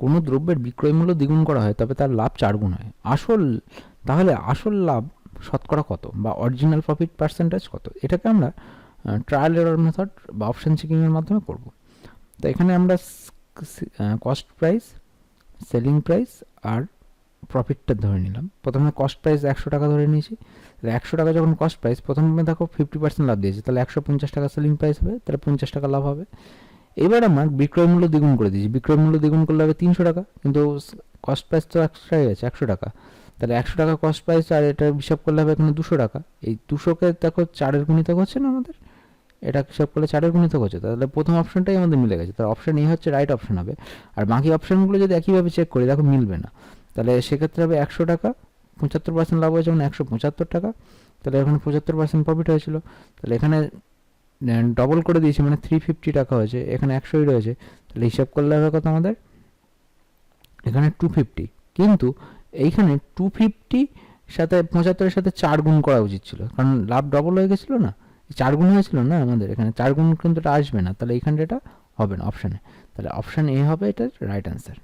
কোনো দ্রব্যের বিক্রয় মূল্য দ্বিগুণ করা হয়, তবে তার লাভ চার গুণ হয়। আসল, তাহলে আসল লাভ শতকরা কত বা অরিজিনাল প্রফিট পার্সেন্টেজ কত? এটাকে আমরা ট্রায়াল এরর মেথড বা অপশান চেকিংয়ের মাধ্যমে করব। তো এখানে আমরা কস্ট প্রাইস সেলিং প্রাইস আর প্রফিটটা ধরে নিলাম। প্রথমে কস্ট প্রাইস একশো টাকা ধরে নিয়েছি। একশো টাকা যখন কস্ট প্রাইস প্রথমে দেখো ফিফটি পার্সেন্ট লাভ দিয়েছে। তাহলে একশো পঞ্চাশ টাকা সেলিং প্রাইস হবে, তাহলে পঞ্চাশ টাকা লাভ হবে। এবার আমার বিক্রয় মূল্য দ্বিগুণ করে দিয়েছি। বিক্রয় মূল্য দ্বিগুণ করলে হবে তিনশো টাকা, কিন্তু কস্ট প্রাইস তো একশোটাই আছে, একশো টাকা। তাহলে একশো টাকা কস্ট প্রাইস আর এটা হিসাব করলে হবে এখানে দুশো টাকা। এই দুশোকে দেখো চারের গুণিতক হচ্ছে না আমাদের? এটা হিসাব করলে চারের গুণিতক হচ্ছে, তাহলে প্রথম অপশনটাই আমাদের মিলে গেছে। তাহলে অপশন এ হচ্ছে রাইট অপশন হবে। আর বাকি অপশনগুলো যদি একইভাবে চেক করি, দেখো মিলবে না। তাহলে সেক্ষেত্রে হবে একশো টাকা, পঁচাত্তর পার্সেন্ট লাভ হয়েছে মানে একশো পঁচাত্তর টাকা। তাহলে এখানে পঁচাত্তর পার্সেন্ট প্রফিট হয়েছিল। তাহলে এখানে ডবল করে দিয়েছি মানে থ্রি ফিফটি টাকা হয়েছে। এখানে একশোই রয়েছে। তাহলে হিসাব করলে হবে কত আমাদের? এখানে টু ফিফটি কিন্তু এইখানে টু ফিফটি সাথে পঁচাত্তরের সাথে চার গুণ করা উচিত ছিল। কারণ লাভ ডবল হয়ে গেছিল না? চার গুণ হয়েছিল না আমাদের? এখানে চার গুণ কিন্তু এটা আসবে না। তাহলে এইখানটা এটা হবে না অপশানে তাহলে অপশান এ হবে এটার রাইট অ্যান্সার